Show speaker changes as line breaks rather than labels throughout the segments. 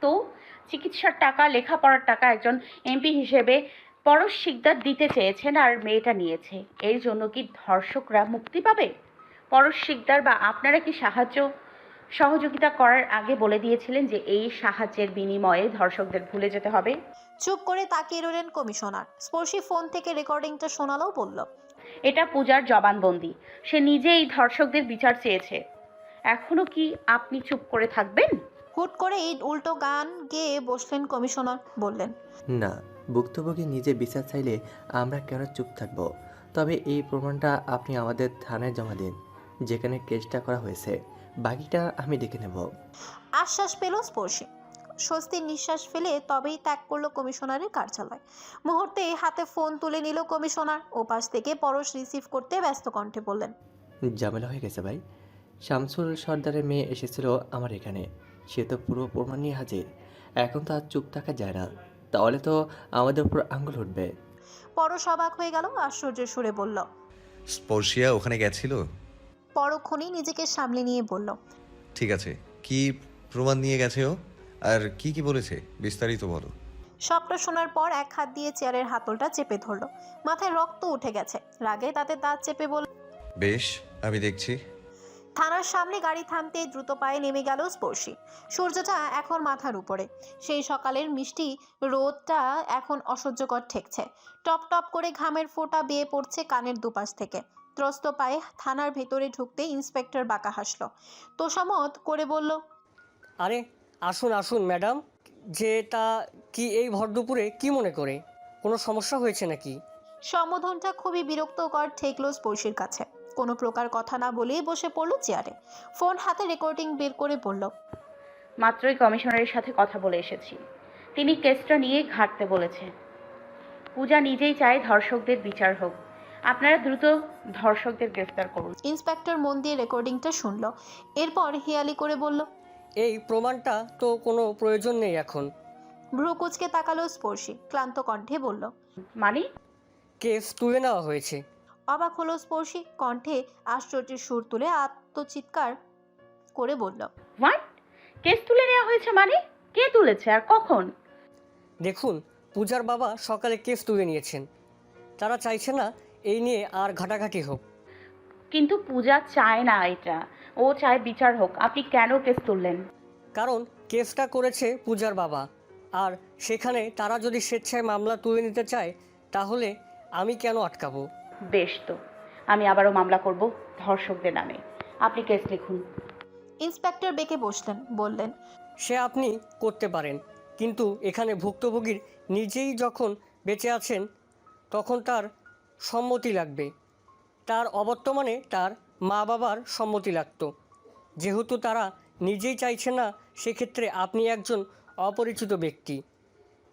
তো চিকিৎসার টাকা লেখাপড়ার টাকা একজন এমপি হিসেবে পরশ শিকদার দিতে চেয়েছেন আর মেয়েটা নিয়েছে। এর জন্য কি ধর্ষকরা মুক্তি পাবে? পরশ শিকদার বা আপনারা কি সাহায্য সহযোগিতা করার আগে বলে দিয়েছিলেন যে এই সাহায্যের বিনিময়ে ধর্ষকদের ভুলে যেতে হবে?
চুপ করে তাকিয়ে রইলেন কমিশনার। স্পর্শী ফোন থেকে রেকর্ডিংটা শোনালেও বলল
এটা পূজার জবানবন্দি। সে নিজেই ধর্ষকদের বিচার চেয়েছে। এখনও কি আপনি চুপ করে থাকবেন?
হুট করে এই উল্টো গান গেয়ে বসলেন কমিশনার বললেন
না ভুক্তভোগী নিজে বিচার চাইলে আমরা কেন চুপ থাকব? তবে এই প্রমাণটা আপনি আমাদের থানায় জমা দিন যেখানে কেসটা করা হয়েছে। বাকিটা আমি দেখে নেব।
আশ্বাস পেল স্পর্শী। স্বস্তির নিঃশ্বাস ফেলে তবেই ত্যাগ করল কমিশনারের কার্যালয়। মুহূর্তে হাতে ফোন তুলে নিল কমিশনার ওপাশ থেকে পরশ রিসিভ করতে ব্যস্ত কণ্ঠে বললেন
ঝামেলা হয়ে গেছে ভাই। শামসুল সর্দারের মেয়ে এসেছিল আমার এখানে। সে তো পুরো প্রমাণ নিয়ে হাজির। এখন তো আর চুপ থাকা যায় না। তাহলে তো আমাদের উপর আঙ্গুল উঠবে।
পরশ অবাক হয়ে গেল আশ্চর্যের সুরে বলল
স্পর্শিয়া ওখানে গেছিল?
পরক্ষণেই নিজেকে সামলে নিয়ে বলল
ঠিক আছে কি প্রমাণ নিয়ে গেছে ও? আর কি কি বলেছে? বিস্তারিত বলো।
সবটা শোনার পর এক হাত দিয়ে চেয়ারের হাতলটা চেপে ধরলো। মাথায় রক্ত উঠে গেছে। রাগে তাতে দাঁত চেপে বলল
বেশ আমি দেখছি।
থানার সামনে গাড়ি থামতে দ্রুত পায়ে নেমে গেল স্পর্শী। সূর্যটা এখন মাথার উপরে। সেই সকালের মিষ্টি রোদটা এখন অসহ্যকর ঠেকছে। টপ টপ করে ঘামের ফোঁটা বেয়ে পড়ছে কানের দুপাশ থেকে। ত্রস্ত পায়ে থানার ভেতরে ঢুকতে ইন্সপেক্টর বাঁকা হাসলো। তোষামত করে বলল
আরে আসুন আসুন ম্যাডাম। যে তা কি এই ভর দুপুরে কি মনে করে? কোনো সমস্যা হয়েছে নাকি?
সম্বোধনটা খুবই বিরক্তকর ঠেকলো স্পর্শীর কাছে। কোনো প্রকার কথা না বলেই বসে পড়ল চেয়ারে। ফোন হাতে রেকর্ডিং বের করে বলল
মাত্রই কমিশনারের সাথে কথা বলে এসেছি। তিনি কেসটা নিয়ে ঘাটতে বলেছে। পূজা নিজেই চায় ধর্ষকদের বিচার হোক। আপনারা দ্রুত ধর্ষকদের গ্রেফতার করুন।
ইন্সপেক্টর মন দিয়ে রেকর্ডিংটা শুনল। এরপর হিয়ালি করে বলল
এই প্রমাণটা তো কোনো প্রয়োজন নেই এখন।
ভ্রুকুচকে তাকালো স্পর্শী ক্লান্ত কণ্ঠে বলল
মানে?
কেস তুলে নেওয়া হয়েছে।
অবাক হলো স্পর্শী কণ্ঠে আশ্চর্যের সুর তুলে আত্মচিৎকার করে বলল
হোয়াট কেস তুলে নেওয়া হয়েছে মানে? কে তুলেছে আর কখন?
দেখুন পূজার বাবা সকালে কেস তুলে নিয়েছেন। তারা চাইছে না এই নিয়ে আর ঘাটাঘাটি হোক।
কিন্তু পূজা চায় না এটা। ও চায় বিচার হোক। আপনি কেন কেস তুললেন?
কারণ কেসটা করেছে পূজার বাবা। আর সেখানে তারা যদি স্বেচ্ছায় মামলা তুলে নিতে চায় তাহলে আমি কেন আটকাবো?
বেশ তো। আমি আবারও মামলা করব ধর্ষকদের নামে। আপনি কেস লিখুন।
ইন্সপেক্টর বেঁকে বসলেন বললেন
সে আপনি করতে পারেন কিন্তু এখানে ভুক্তভোগীর নিজেই যখন বেঁচে আছেন তখন তার সম্মতি লাগবে। তার অবর্তমানে তার মা বাবার সম্মতি লাগতো। যেহেতু তারা নিজেই চাইছে না সেক্ষেত্রে আপনি একজন অপরিচিত ব্যক্তি।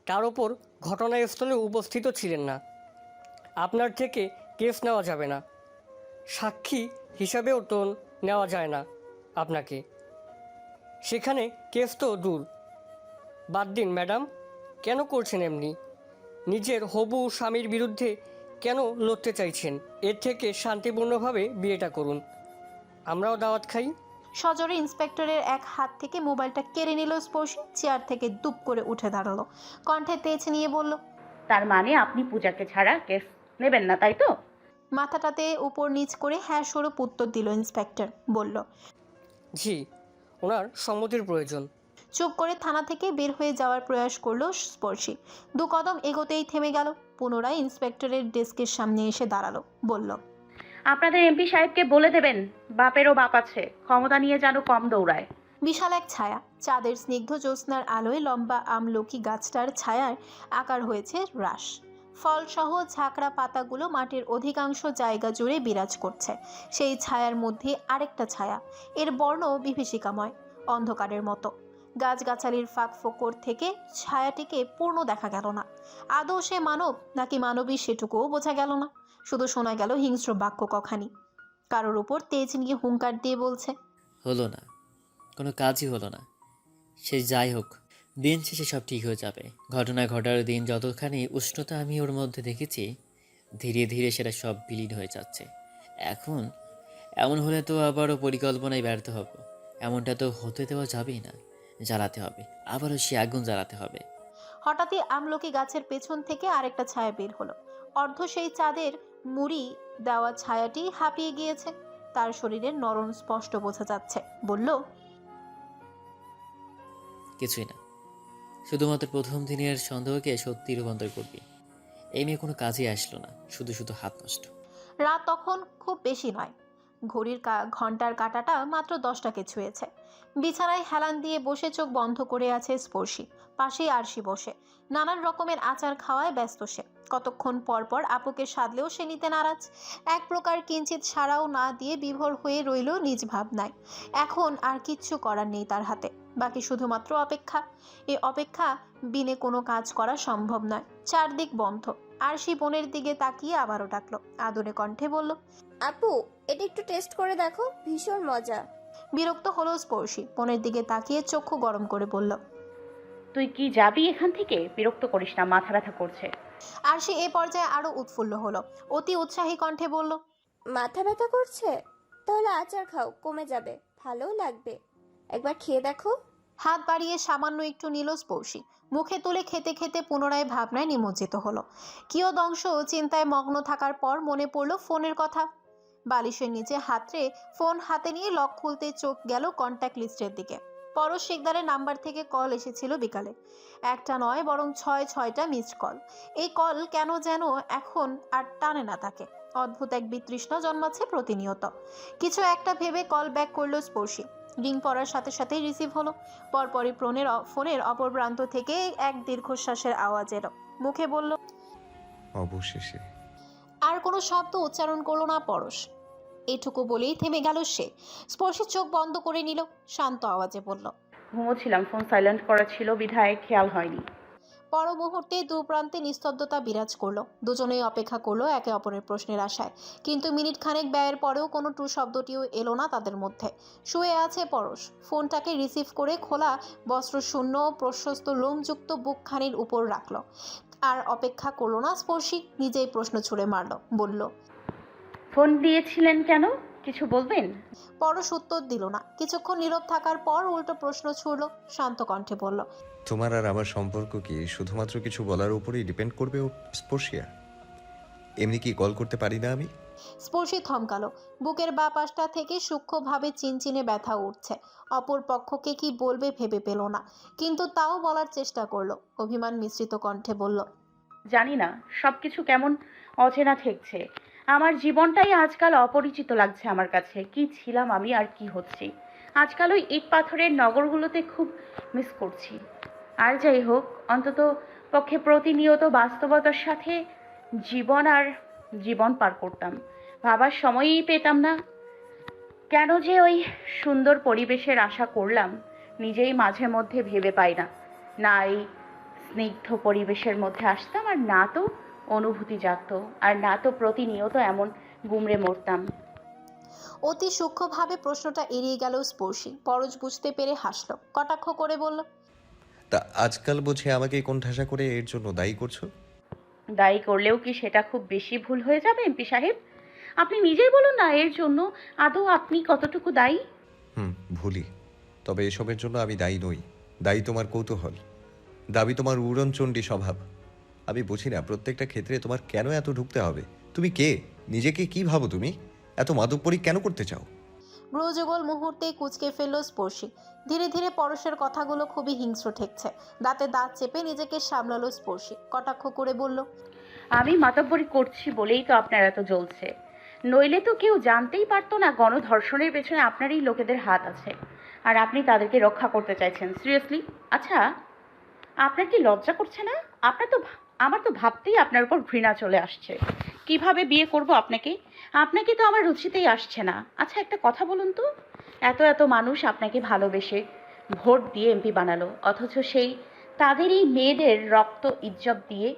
তার ওপর ঘটনাস্থলে উপস্থিত ছিলেন না। আপনার থেকে কেস নেওয়া যাবে না। সাক্ষী হিসাবেও তো নেওয়া যায় না আপনাকে। সেখানে কেস তো দূর। বাদ দিন ম্যাডাম। কেন করছেন এমনি? নিজের হবু স্বামীর বিরুদ্ধে কেন লড়তে চাইছেন? এর থেকে শান্তিপূর্ণভাবে বিয়েটা করুন। আমরাও দাওয়াত খাই।
সজরে ইন্সপেক্টরের এক হাত থেকে মোবাইলটা কেড়ে নিল স্পর্শী চেয়ার থেকে দুপ করে উঠে দাঁড়াল। কণ্ঠে তেজ নিয়ে বলল
তার মানে আপনি পূজাকে ছাড়া কেস নেবেন না তাই তো?
মাথাটাতে উপর নিচ করে হ্যাঁ স্বরূপ উত্তর দিল ইন্সপেক্টর বলল
জি ওনার সম্মতির প্রয়োজন।
চুপ করে থানা থেকে বের হয়ে যাওয়ার প্রয়াস করল স্পর্শী। দু কদম এগোতেই থেমে গেল পুনরায় ইন্সপেক্টরের ডেস্কের সামনে এসে দাঁড়াল বলল
আপনাদের এমপি সাহেবকে বলে দেবেন বাপেরও বাপ আছে ক্ষমতা নিয়ে যেন কম দৌড়ায়।
বিশাল এক ছায়া চাঁদের স্নিগ্ধ জ্যোৎস্নার আলোয় লম্বা আমলকি গাছটার ছায়ার আকার হয়েছে হ্রাস। ফলসহ ঝাঁকড়া পাতাগুলো মাটির অধিকাংশ জায়গা জুড়ে বিরাজ করছে। সেই ছায়ার মধ্যে আরেকটা ছায়া, এর বর্ণ বিভীষিকাময়, অন্ধকারের মতো। গাছগাছালির ফাঁক ফোকর থেকে ছায়াটিকে পূর্ণ দেখা গেল না। আদৌ সে মানব নাকি মানবী সেটুকুও বোঝা গেল না। শুধু শোনা গেল হিংস্র বাক্য কখানি। কারোর উপর তেজ নিয়ে হুঙ্কার দিয়ে বলছে,
হলো না, কোনো কাজই হলো না। সে যাই হোক দিন শেষে সব ঠিক হয়ে যাবে। ঘটনা ঘটার দিন যতখানি উষ্ণতা আমি ওর মধ্যে দেখেছি ধীরে ধীরে সেটা সব বিলীন হয়ে যাচ্ছে। এখন এমন হলে তো আবারও পরিকল্পনায় ব্যর্থ হব। এমনটা তো হতে দেওয়া যাবেই না। জ্বালাতে হবে। আবারও সে আগুন জ্বালাতে হবে।
হঠাৎই আমলকি গাছের পেছন থেকে আরেকটা ছায়া বের হলো। অর্ধ সেই চাঁদের মুড়ি দেওয়া ছায়াটি হাঁপিয়ে গিয়েছে। তার শরীরের নরম স্পষ্ট বোঝা যাচ্ছে। বলল
কিছুই না। শুধুমাত্র প্রথম দিনের সন্দেহকে সত্যি রূপান্তর করবি। এই মেয়ে কোনো কাজে আসলো না, শুধু শুধু হাত নষ্ট।
রাত তখন খুব বেশি নয়। ঘড়ির কা- ঘণ্টার কাঁটাটা মাত্র দশটাকে ছুঁয়েছে। বিছানায় হেলান দিয়ে বসে চোখ বন্ধ করে আছে স্পর্শী। পাশেই আরশি বসে। নানান রকমের আচার খাওয়ায় ব্যস্ত সে। কতক্ষণ পর পর আপুকে সাধলেও সে নিতে নারাজ। এক প্রকার কিঞ্চিত সাড়াও না দিয়ে বিভোর হয়ে রইল নিজ ভাবনায়। এখন আর কিচ্ছু করার নেই তার হাতে। বাকি শুধুমাত্র অপেক্ষা। এই অপেক্ষা বিনে কোনো কাজ করা সম্ভব নয়। চারদিক বন্ধ। আরশি বোনের দিকে তাকিয়ে আবারও ডাকলো। আদরে কণ্ঠে বলল
আপু এটা একটু টেস্ট করে দেখো ভীষণ মজা।
বিরক্ত হলো স্পর্শী। বোনের দিকে তাকিয়ে চক্ষু গরম করে বলল
তুই কি যাবি এখান থেকে? বিরক্ত করিস না মাথা ব্যথা করছে।
আর সে এ পর্যায়ে আরও উৎফুল্ল হলো। অতি উৎসাহী কণ্ঠে বলল
মাথা ব্যথা করছে? তাহলে আচার খাও কমে যাবে ভালোও লাগবে। একবার খেয়ে দেখো।
হাত বাড়িয়ে সামান্য একটু নিল স্পর্শী মুখে তুলে খেতে খেতে পুনরায় ভাবনায় নিমজ্জিত হলো। কিয় কিয়দংশ চিন্তায় মগ্ন থাকার পর মনে পড়ল ফোনের কথা। বালিশের নিচে হাতরে ফোন হাতে নিয়ে লক খুলতে চোখ গেল কন্ট্যাক্ট লিস্টের দিকে। পরশ শিকদারের নাম্বার থেকে কল এসেছিল বিকালে। একটা নয়, বরং ছয়, ছয়টা মিসড কল এই কল কেন যেন এখন আর টানে না তাকে। অদ্ভুত এক বিতৃষ্ণা জন্মাচ্ছে প্রতিনিয়ত। কিছু একটা ভেবে কল ব্যাক করল স্পর্শী। রিং পড়ার সাথে সাথেই রিসিভ হলো। পরপরই প্রণের অ- ফোনের অপর প্রান্ত থেকে এক দীর্ঘশ্বাসের আওয়াজ এলো। মুখে বলল
অবশেষে।
আর কোনো শব্দ উচ্চারণ করল না পরশ। এটুকু বলেই থেমে গেল সে। স্পর্শের চোখ বন্ধ করে নিল। শান্ত আওয়াজে বলল
ঘুমোচ্ছিলাম ফোন সাইলেন্ট করা ছিল বিধায় খেয়াল হয়নি।
পর মুহূর্তে দু প্রান্তে নিস্তব্ধতা বিরাজ করল। দুজনেই অপেক্ষা করল একে অপরের প্রশ্নের আশায়। কিন্তু মিনিট খানেক ব্যয়ের পরেও কোনো টু শব্দটিও এলো না তাদের মধ্যে। শুয়ে আছে পরশ। ফোনটাকে রিসিভ করে খোলা বস্ত্রশূন্য, প্রশস্ত লোমযুক্ত বুকখানির উপর রাখল। আর অপেক্ষা করল না স্পর্শী নিজেই প্রশ্ন ছুড়ে মারলো, বলল,
ফোন দিয়েছিলেন কেন? কিছু বলবেন?
পরশ উত্তর দিল না। কিছুক্ষণ নীরব থাকার পর উল্টো প্রশ্ন ছুড়ল শান্ত কণ্ঠে বলল
তোমার আর আমার সম্পর্ক কি শুধুমাত্র কিছু বলার উপরেই ডিপেন্ড করবে ও স্পর্শিয়া? এমনি কি কল করতে পারি না আমি?
স্পর্শী থমকালো। বুকের বা পাশটা থেকে সূক্ষ্মভাবে চিনচিনে ব্যথা উঠছে। অপর পক্ষকে কি বলবে ভেবে পেল না কিন্তু তাও বলার চেষ্টা করল। অভিমান মিশ্রিত কণ্ঠে বলল
জানি না সব কিছু কেমন অচেনা ঠেকছে। আমার জীবনটাই আজকাল অপরিচিত লাগছে আমার কাছে। কি ছিলাম আমি আর কি হচ্ছি? আজকাল ওই ইট পাথরের নগরগুলোতে খুব মিস করছি। আর যাই হোক, অন্তত পক্ষে প্রতিনিয়ত বাস্তবতার সাথে জীবন আর জীবন পার করতাম। ভাবার সময়ই পেতাম না। কেন যে ওই সুন্দর পরিবেশের আশা করলাম, নিজেই মাঝে মধ্যে ভেবে পাই না। না এই স্নিগ্ধ পরিবেশের মধ্যে আসতাম আর না তো অনুভূতি জাগতো আর না তো প্রতিনিয়ত এমন গুমড়ে মরতাম।
অতি সূক্ষ্মভাবে প্রশ্নটা এড়িয়ে গেল স্পর্শী। পরশ বুঝতে পেরে হাসলো কটাক্ষ করে বলল
তা আজকাল বুঝে আমাকে কোন ঠাসা করে এর জন্য দায়ী করছ?
দায়ী করলেও কি সেটা খুব বেশি ভুল হয়ে যাবে এমপি সাহেব? আপনি নিজেই বলুন না এর জন্য আদৌ আপনি কতটুকু দায়ী?
হুম ভুলি তবে এসবের জন্য আমি দায়ী নই। দায়ী তোমার কৌতূহল। দাবি তোমার উড়নচণ্ডী স্বভাব। আমি বুঝি না প্রত্যেকটা ক্ষেত্রে তোমার কেন এত ঢুকতে হবে? তুমি কে? নিজেকে কি ভাবো তুমি? এত মাদকপরি কেন করতে চাও?
ব্রজগোল মুহূর্তেই কুচকে ফেলল স্পর্শী। ধীরে ধীরে পরশের কথাগুলো খুবই হিংস্র ঠেকছে। দাঁতে দাঁত চেপে নিজেকে সামলালো স্পর্শী। কটাক্ষ করে বলল
আমি মাতব্বরি করছি বলেই তো আপনার এত জ্বলছে। নইলে তো কেউ জানতেই পারতো না গণধর্ষণের পেছনে আপনারই লোকেদের হাত আছে। আর আপনি তাদেরকে রক্ষা করতে চাইছেন সিরিয়াসলি? আচ্ছা আপনার কি লজ্জা করছে না? আপনার তো আমার তো ভাবতেই আপনার উপর ঘৃণা চলে আসছে। কীভাবে বিয়ে করব আপনাকে? আপনাকে তো আমার রুচিতেই আসছে না। আচ্ছা একটা কথা বলুন তো। এত এত মানুষ আপনাকে ভালোবেসে ভোট দিয়ে এমপি বানালো, অথচ সেই তাদেরই মেয়েদের রক্ত ইজ্জত দিয়ে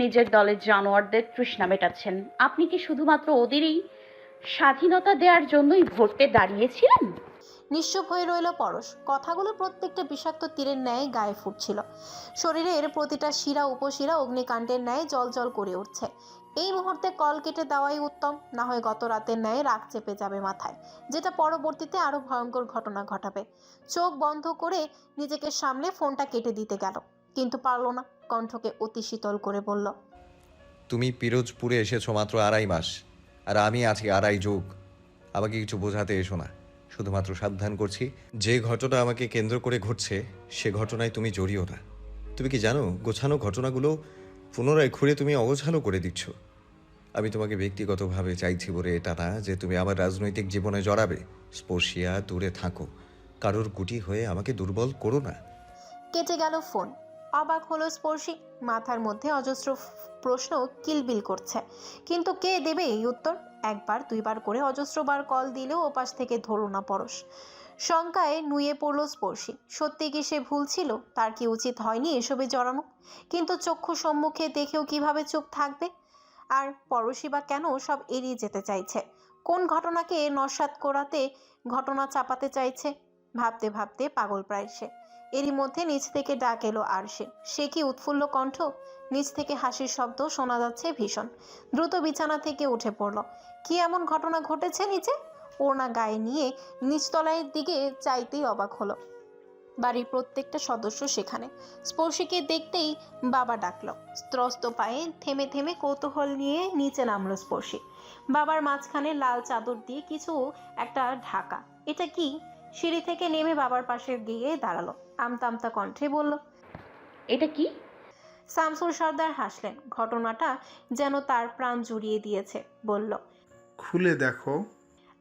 নিজের দলের জানোয়ারদের তৃষ্ণা মেটাচ্ছেন। আপনি কি শুধুমাত্র ওদেরই স্বাধীনতা দেওয়ার জন্যই ভোটে দাঁড়িয়েছিলেন?
নিশ্চুপ হয়ে রইল পরশ। কথাগুলো প্রত্যেকটা বিষাক্ত তীরের ন্যায় গায়ে ফুটছিল। শরীরের প্রতিটা শিরা, উপশিরা, অগ্নিকাণ্ডের ন্যায় জল জল করে উঠছে। এই মুহূর্তে কল কেটে দেওয়াই উত্তম, না হয় গত রাতের ন্যায় রাগ চেপে যাবে মাথায়, যেটা পরবর্তীতে আরও ভয়ঙ্কর ঘটনা ঘটাবে। চোখ বন্ধ করে নিজেকে সামলে ফোনটা কেটে দিতে গেল, কিন্তু পারল না, কণ্ঠকে অতি শীতল করে বলল,
তুমি পিরোজপুরে এসেছ মাত্র আড়াই মাস, আর আমি আছি আড়াই যুগ। আমাকে কিছু বোঝাতে এসো না। শুধুমাত্র সাবধান করছি। যে ঘটনা আমাকে কেন্দ্র করে ঘটছে, সে ঘটনায় তুমি জড়িও না। তুমি কি জানো, গোছানো ঘটনাগুলো পুনরায় ঘুরে তুমি অগোছালো করে দিচ্ছ। আমি তোমাকে ব্যক্তিগতভাবে চাইছি বলে এটা না যে তুমি আমার রাজনৈতিক জীবনে জড়াবে। স্পর্শিয়া দূরে থাকো। কারোর গুটি হয়ে আমাকে দুর্বল করো না।
কেটে গেল ফোন। অবাক হলো স্পর্শী। মাথার মধ্যে অজস্র প্রশ্ন কিলবিল করছে। কিন্তু কে দেবে এই উত্তর? একবার, দুইবার করে অজস্রবার কল দিলেও ওপাশ থেকে ধরল না পরশ। শঙ্কায় নুয়ে পড়ল স্পর্শী। সত্যি কি সে ভুল ছিল? তার কি উচিত হয়নি এসবে জড়ানো? কিন্তু চক্ষু সম্মুখে দেখেও কীভাবে চুপ থাকবে? আর পরশই বা কেন সব এড়িয়ে যেতে চাইছে? কোন ঘটনাকে নস্বাত করাতে ঘটনা চাপাতে চাইছে? ভাবতে ভাবতে পাগল প্রায় সে। এরই মধ্যে নিচ থেকে ডাক এলো আর সে। কি উৎফুল্ল কণ্ঠ? নিচ থেকে হাসির শব্দ শোনা যাচ্ছে ভীষণ। দ্রুত বিছানা থেকে উঠে পড়ল। কি এমন ঘটনা ঘটেছে নিচে? ওড়না গায়ে নিয়ে নিচতলায় দিকে চাইতেই অবাক হলো। বাড়ির প্রত্যেকটা সদস্য সেখানে। স্পর্শীকে দেখতেই বাবা ডাকলো। স্ত্রস্ত পায়ে থেমে থেমে কৌতূহল নিয়ে নিচে নামলো স্পর্শী। বাবার মাঝখানে লাল চাদর দিয়ে কিছু একটা ঢাকা। এটা কি? সিঁড়ি থেকে নেমে বাবার পাশে গিয়ে দাঁড়াল। আমতা আমতা কণ্ঠে বলল
এটা কি?
শামসুল সর্দার হাসলেন। ঘটনাটা যেন তার প্রাণ জুড়িয়ে দিয়েছে বলল
খুলে দেখো।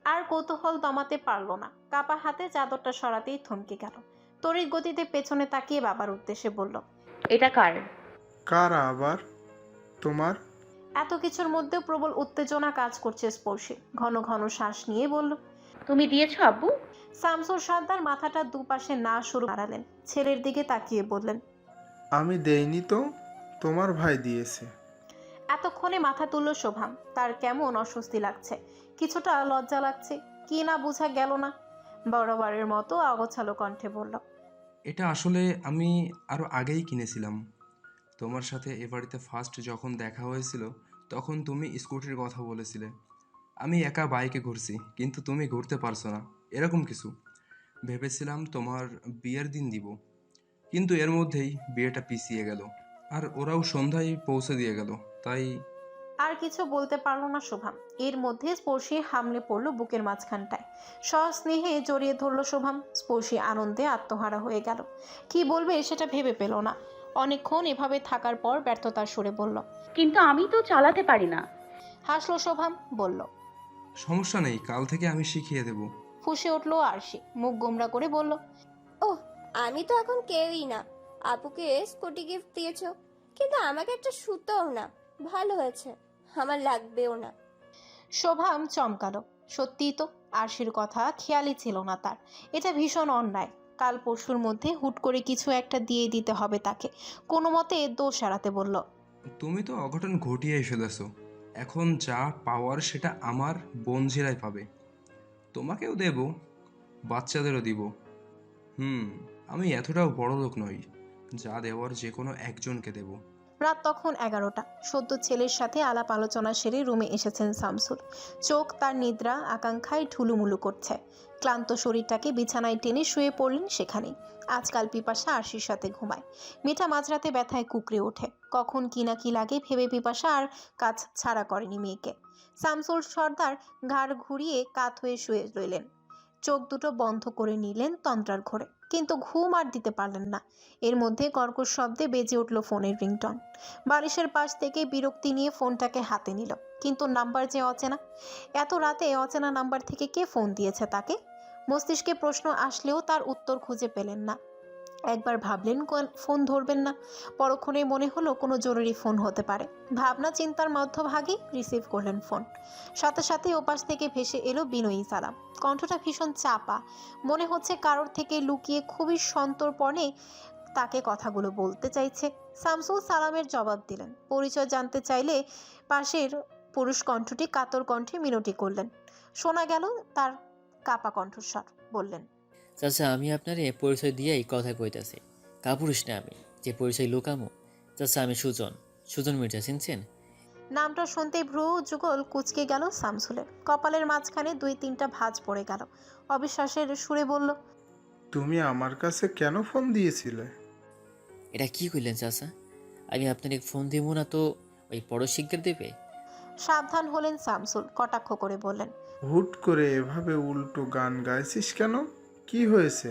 আর কৌতূহল দমাতে পারল না। কাপা হাতে চাদরটা সরাতেই থমকে গেল। তড়িৎ গতিতে পেছনে তাকিয়ে বাবার উদ্দেশ্যে বলল
এটা কার?
কারা আবার? তোমার?
এত কিছুর মধ্যেও প্রবল উত্তেজনা কাজ করছে স্পর্শে। ঘন ঘন শ্বাস নিয়ে বলল
তুমি দিয়েছ আব্বু?
শামসুল সর্দার মাথাটা দুপাশে না শুরু দাঁড়ালেন ছেলের দিকে তাকিয়ে বললেন
আমি দেইনি তো তোমার ভাই দিয়েছে।
এতক্ষণে মাথা তুলল শোভাম তার কেমন অস্বস্তি লাগছে কিছুটা লজ্জা লাগছে কি না বোঝা গেল না। বরাবরের মতো অগোছালো কণ্ঠে বলল
এটা আসলে আমি আরও আগেই কিনেছিলাম। তোমার সাথে এ বাড়িতে ফার্স্ট যখন দেখা হয়েছিল তখন তুমি স্কুটির কথা বলেছিলে। আমি একা বাইকে ঘুরছি কিন্তু তুমি ঘুরতে পারছ না। এরকম কিছু। ভেবেছিলাম তোমার বিয়ের দিন দিব কিন্তু এর মধ্যেই বিয়েটা পিছিয়ে গেল আর ওরাও সন্ধ্যায় পৌঁছে দিয়ে গেল তাই
আর কিছু বলতে পারল না শোভাম এর মধ্যে স্পর্শী হামলে পড়ল বুকের মাঝখানটায়। সস্নেহে জড়িয়ে ধরলো শোভাম স্পর্শী আনন্দে আত্মহারা হয়ে গেল। কি বলবে সেটা ভেবে পেল না। অনেকক্ষণ এভাবে থাকার পর ব্যর্থতার সুরে বলল
কিন্তু আমি তো চালাতে পারি না।
হাসলো শোভাম বলল
সমস্যা নেই কাল থেকে আমি শিখিয়ে দেবো।
ফুসে উঠল আরশি। মুখ গোমরা করে বলল
ওহ আমি তো এখন কেউই না। আপুকে স্কুটি গিফট দিয়েছ কিন্তু আমাকে একটা সুতোও না। ভালো হয়েছে আমার লাগবেও না।
শোভাম চমকালো। সত্যিই তো আরশির কথা খেয়ালই ছিল না তার। এটা ভীষণ অন্যায়। কাল পরশুর মধ্যে হুট করে কিছু একটা দিয়ে দিতে হবে তাকে। কোনো মতে দোষ এড়াতে বলল
তুমি তো অঘটন ঘটিয়ে ফেলেছো। এখন যা পাওয়ার সেটা আমার বোনঝিরাই পাবে। তোমাকেও দেব, বাচ্চাদেরও দিব। হুম, আমি এতটাও বড় লোক নই, যা দেওয়ার যে কোনো একজনকে দেব।
রাত তখন এগারোটা। সদ্য ছেলের সাথে আলাপ আলোচনা সেরে রুমে এসেছেন শামসুল। চোখ তার নিদ্রা, আকাঙ্ক্ষায় ঠুলুমুলু করছে। ক্লান্ত শরীরটাকে বিছানায় টেনে শুয়ে পড়লেন সেখানেই আজকাল পিপাসা আরশির সাথে ঘুমায়। মিঠা মাঝরাতে ব্যথায় কুকড়ে ওঠে। কখন কি না কি লাগে ভেবে পিপাসা আর কাজ ছাড়া করেনি মেয়েকে। শামসুল সর্দার ঘাড় ঘুরিয়ে কাত হয়ে শুয়ে রইলেন। চোখ দুটো বন্ধ করে নিলেন তন্ত্রার ঘরে, কিন্তু ঘুম আর দিতে পারলেন না। এর মধ্যে কর্কশ শব্দে বেজে উঠল ফোনের রিংটন। বারিশের পাশ থেকে বিরক্তি নিয়ে ফোনটাকে হাতে নিল, কিন্তু নাম্বার যে অচেনা? এত রাতে অচেনা নাম্বার থেকে কে ফোন দিয়েছে তাকে? মস্তিষ্কে প্রশ্ন আসলেও তার উত্তর খুঁজে পেলেন না। একবার ভাবলেন ফোন ধরবেন না। পরক্ষণে মনে হলো কোনো জরুরি ফোন হতে পারে। ভাবনা চিন্তার মধ্যভাগেই রিসিভ করলেন ফোন। সাথে সাথে ওপাশ থেকে ভেসে এলো বিনয়ী সালাম। কণ্ঠটা ভীষণ চাপা। মনে হচ্ছে কারোর থেকে লুকিয়ে খুবই সন্তর্পণে তাকে কথাগুলো বলতে চাইছে। শামসুল সালামের জবাব দিলেন। পরিচয় জানতে চাইলে পাশের পুরুষ কণ্ঠটি কাতর কণ্ঠে মিনতি করলেন। শোনা গেল তার কাপা কণ্ঠস্বর। বললেন
চাচা আমি আপনারে পরিচয় দিয়েই কথা কইতাছি। কাপুরুষ না আমি যে পরিচয় লুকামো। চাচা আমি সুজন। সুজন মির্জা চিনছেন?
নামটা শুনতে ভ্রু যুগল কুচকে গেল শামসুলের কপালের মাঝখানে দুই তিনটা ভাঁজ পড়ে গেল। অবিশ্বাসের সুরে বলল
তুমি আমার কাছে কেন ফোন দিয়েছিলে?
এটা কি কইলেন চাচা? আমি আপনার ফোন দিব না তো ওই পড়শিকদের দেবে?
সাবধান হলেন শামসুল কটাক্ষ করে বললেন
হুট করে এভাবে উল্টো গান গাইছিস কেন? কি হয়েছে?